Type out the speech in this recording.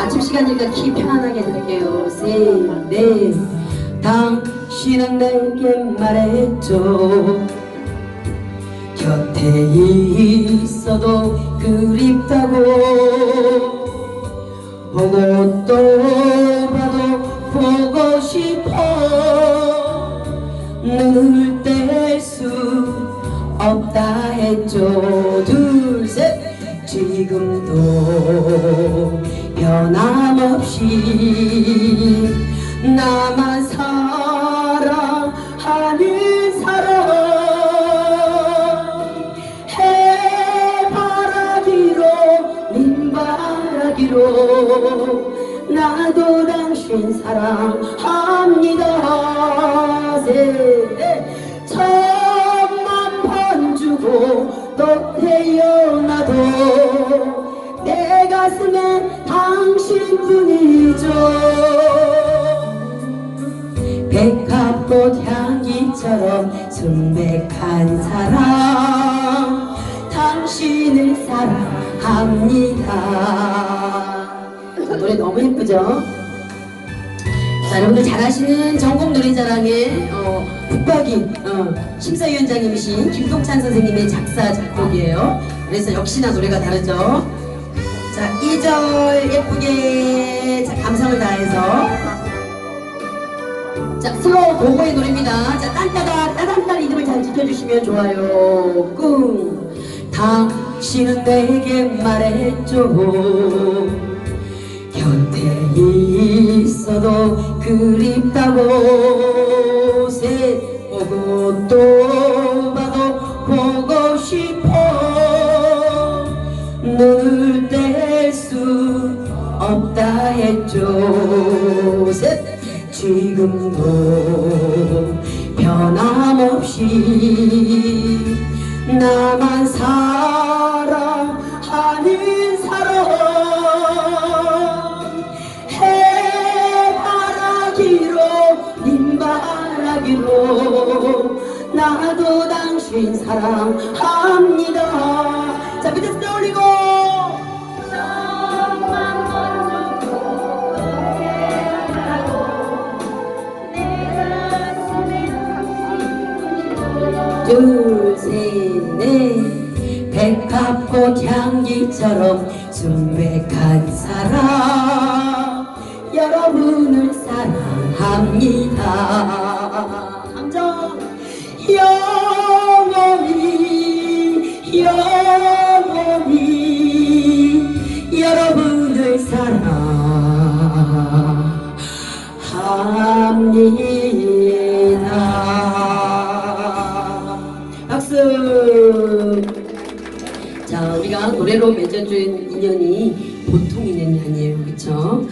아침 시간이니까 키 편안하게 들을게요. 셋, 넷. 당신은 내게 말했죠. 곁에 있어도 그립다고 보고 또 봐도 보고 싶어 눈을 뗄 수 없다 했죠 지금도 변함없이 나만 사랑하는 사람. 해바라기로 민바라기로 나도 당신 사랑합니다. 세 가슴에 당신뿐이죠. 백합꽃 향기처럼 순백한 사랑 당신을 사랑합니다. 자, 노래 너무 예쁘죠? 자 여러분들 잘 아시는 전국 노래자랑의 어, 북박이 어, 심사위원장님이신 김동찬 선생님의 작사 작곡이에요. 그래서 역시나 노래가 다르죠 자 2절 예쁘게 자, 감성을 다해서 자, 슬로우 고고의 노래입니다. 자, 딴따다, 따단따 리듬을 잘 지켜주시면 좋아요. 꿍. 당신은 내게 말했죠. 곁에 있어도 그립다고. 새 보고 또 봐도 보고 싶어. 눈을 뗄 수 없다 했죠. 셋. 지금도 변함없이 나만 사랑하는 사람 해바라기로 님바라기로 나도 당신 사랑합니다 둘, 셋, 넷. 백합꽃 향기처럼 순백한 사랑. 여러분을 사랑합니다. 함정. 영원히, 영원히 여러분을 사랑합니다. 자, 우리가 노래로 맺어준 인연이 보통 인연이 아니에요. 그쵸?